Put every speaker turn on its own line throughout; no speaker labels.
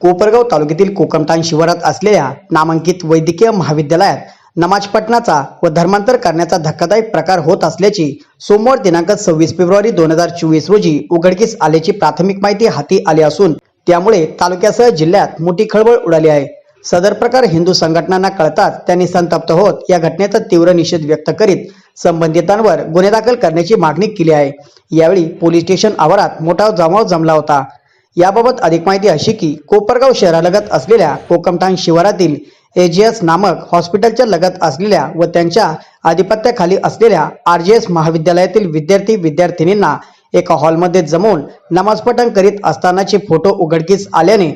कोपरगाव तालुक्यातील कोकमठाण शिवारात असलेल्या नामांकित वैद्यकीय महाविद्यालयात नमाज पठणाचा व धर्मांतर करण्याचा धक्कादायक प्रकार होत असल्याची सोमवार दिनांक सव्वीस फेब्रुवारी दोन हजार चोवीस रोजी उघडकीस आल्याची प्राथमिक माहिती हाती आली असून त्यामुळे तालुक्यासह जिल्ह्यात मोठी खळबळ उडाली आहे. सदर प्रकार हिंदू संघटनांना कळताच त्यांनी संतप्त होत या घटनेचा तीव्र निषेध व्यक्त करीत संबंधितांवर गुन्हे दाखल करण्याची मागणी केली आहे. यावेळी पोलीस स्टेशन आवारात मोठा जमाव जमला होता. याबाबत अधिक माहिती अशी की कोपरगाव शहरालगत असलेल्या कोकमठाण शिवारातील एजीएस नामक हॉस्पिटलच्या लगत असलेल्या व त्यांच्या आधिपत्याखाली असलेल्या आर जी एस महाविद्यालयातील विद्यार्थी विद्यार्थिनींना एका हॉलमध्ये जमवून नमाज पठण करीत असतानाचे फोटो उघडकीस आल्याने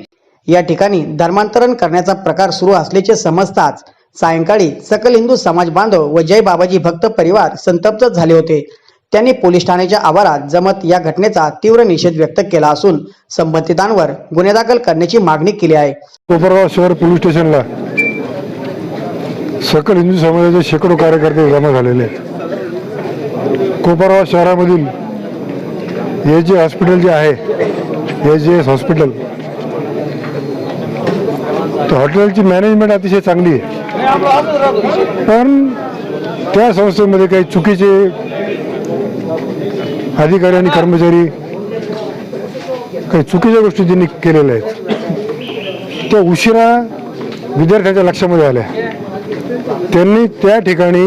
या ठिकाणी धर्मांतरण करण्याचा प्रकार सुरू असल्याचे समजताच सायंकाळी सकल हिंदू समाज बांधव व जय बाबाजी भक्त परिवार संतप्त झाले होते. त्यांनी पोलीस ठाण्याच्या आवारात जमत या घटनेचा तीव्र निषेध व्यक्त केला असून संबंधितांवर गुन्हे दाखल करण्याची मागणी केली आहे.
कोपरगाव शहर पोलीस स्टेशनला सकल हिंदू समाजाचे शेकडो कार्यकर्ते जमा झालेले आहेत. कोपरगाव शहरामधील हे जे हॉस्पिटल जे आहे हे जे एस हॉस्पिटल तर हॉटेलची मॅनेजमेंट अतिशय चांगली आहे. पण त्या संस्थेमध्ये काही चुकीचे अधिकारी आणि कर्मचारी काही चुकीच्या गोष्टी त्यांनी केलेल्या आहेत त्या उशिरा विद्यार्थ्यांच्या लक्षामध्ये आल्या. त्यांनी त्या ठिकाणी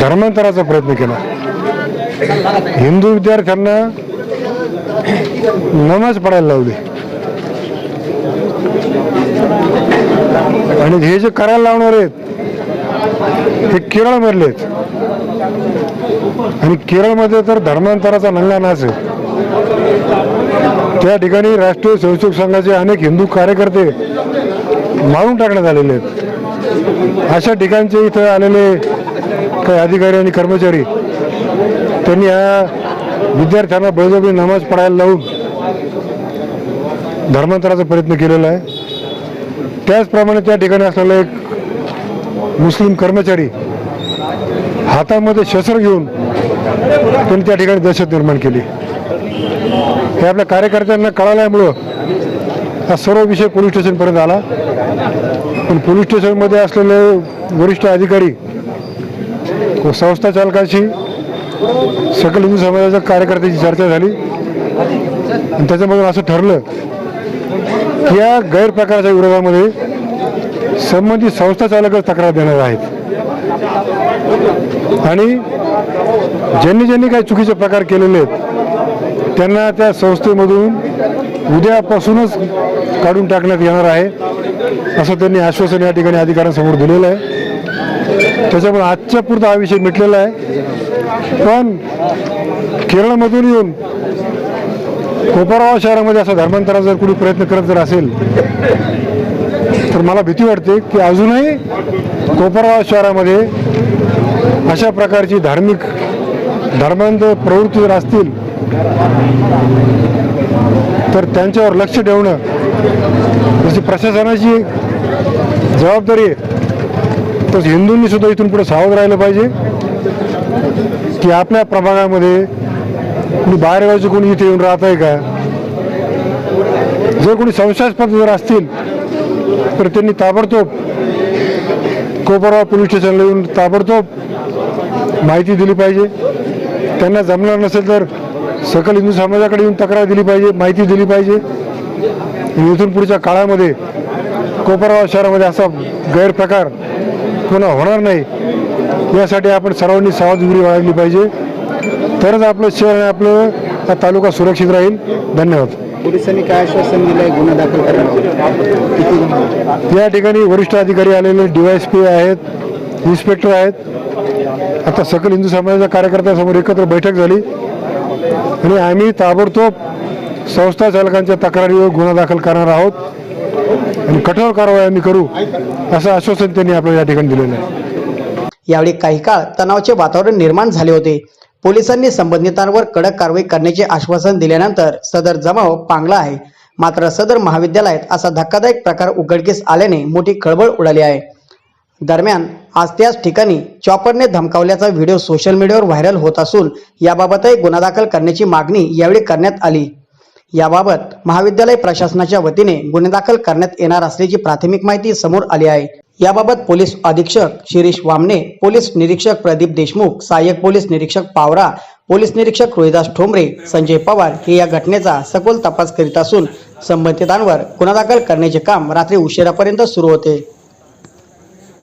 धर्मांतराचा प्रयत्न केला. हिंदू विद्यार्थ्यांना नमाज पडायला लावली. आणि हे जे करायला लावणार आहेत हे केरळमधले आहेत. आणि केरळमध्ये तर धर्मांतराचा नंगा नाच आहे. त्या ठिकाणी राष्ट्रीय स्वयंसेवक संघाचे अनेक हिंदू कार्यकर्ते मारून टाकण्यात आलेले आहेत. अशा ठिकाणचे इथं आलेले काही अधिकारी आणि कर्मचारी त्यांनी या विद्यार्थ्यांना बळजबरी नमाज पडायला लावून धर्मांतराचा प्रयत्न केलेला आहे. त्याचप्रमाणे त्या ठिकाणी असलेला एक मुस्लिम कर्मचारी हातामध्ये शस्त्र घेऊन त्यांनी त्या ठिकाणी दहशत निर्माण केली. हे आपल्या कार्यकर्त्यांना कळाल्यामुळं हा सर्व विषय पोलीस स्टेशनपर्यंत आला. पण पोलीस स्टेशनमध्ये असलेले वरिष्ठ अधिकारी व संस्था चालकाशी सकल हिंदू समाजाच्या कार्यकर्त्याची चर्चा झाली. आणि त्याच्यामधून असं ठरलं की या गैरप्रकाराच्या विरोधामध्ये संबंधित संस्था चालकच तक्रार देणार आहेत. आणि ज्यांनी ज्यांनी काही चुकीचे प्रकार केलेले आहेत त्यांना त्या संस्थेमधून उद्यापासूनच काढून टाकण्यात येणार आहे असं त्यांनी आश्वासन या ठिकाणी अधिकाऱ्यांसमोर दिलेलं आहे. त्याच्यामुळे आजच्या पुरता हा विषय मिटलेला आहे. पण केरळमधून येऊन कोपरगाव शहरामध्ये असा धर्मांतराचा जर कोणी प्रयत्न करत जर असेल तर मला भीती वाटते की अजूनही कोपरगाव शहरामध्ये अशा प्रकारची धार्मिक धर्मांध प्रवृत्ती जर असतील तर त्यांच्यावर लक्ष ठेवणं जशी प्रशासनाची जबाबदारी आहे तसं हिंदूंनी सुद्धा इथून पुढे सावध राहिलं पाहिजे की आपल्या प्रभागामध्ये कुणी बाहेरगावचे कोणी इथे येऊन राहत आहे का? जर कोणी संशयास्पद जर असतील तर त्यांनी ताबडतोब कोपरगाव पोलीस स्टेशनला येऊन ताबडतोब माहिती दिली पाहिजे. त्यांना जमणार नसेल तर सकल हिंदू समाजाकडे येऊन तक्रार दिली पाहिजे माहिती दिली पाहिजे. इथून पुढच्या काळामध्ये कोपरगाव शहरामध्ये असा गैरप्रकार पुन्हा होणार नाही. यासाठी आपण सर्वांनी सावधगिरी बाळगली पाहिजे. तरच आपलं शहर आणि आपलं हा तालुका सुरक्षित राहील. धन्यवाद.
पोलिसांनी काय आश्वासन दिलंय? गुन्हा दाखल गुन्हा
या ठिकाणी वरिष्ठ अधिकारी आलेले डीवायस पी आहेत इन्स्पेक्टर आहेत. आता सकल हिंदू समाजाच्या कार्यकर्त्यांसमोर एकत्र बैठक झाली. आणि आम्ही ताबडतोब संस्था चालकांच्या तक्रारीवर गुन्हा दाखल करणार आहोत. आणि कठोर कारवाई आम्ही करू असं आश्वासन त्यांनी आपल्याला या ठिकाणी दिलेलं आहे.
यावेळी काही काळ तणावाचे वातावरण निर्माण झाले होते. पोलिसांनी संबंधितांवर कडक कारवाई करण्याचे आश्वासन दिल्यानंतर सदर जमाव पांगला आहे. मात्र सदर महाविद्यालयात असा धक्कादायक प्रकार उघडकीस आल्याने मोठी खळबळ उडाली आहे. दरम्यान आज त्याच ठिकाणी चॉपरने धमकावल्याचा व्हिडिओ सोशल मीडियावर व्हायरल होत असून याबाबतही गुन्हा दाखल करण्याची मागणी यावेळी करण्यात आली. याबाबत महाविद्यालय प्रशासनाच्या वतीने गुन्हे दाखल करण्यात येणार असल्याची प्राथमिक माहिती समोर आली आहे. याबाबत पोलीस अधीक्षक शिरीष वामने पोलीस निरीक्षक प्रदीप देशमुख सहाय्यक पोलीस निरीक्षक पावरा पोलीस निरीक्षक रोहिदास ठोंबरे संजय पवार हे या घटनेचा सखोल तपास करीत असून संबंधितांवर गुन्हा दाखल करण्याचे काम रात्री उशिरापर्यंत सुरू होते.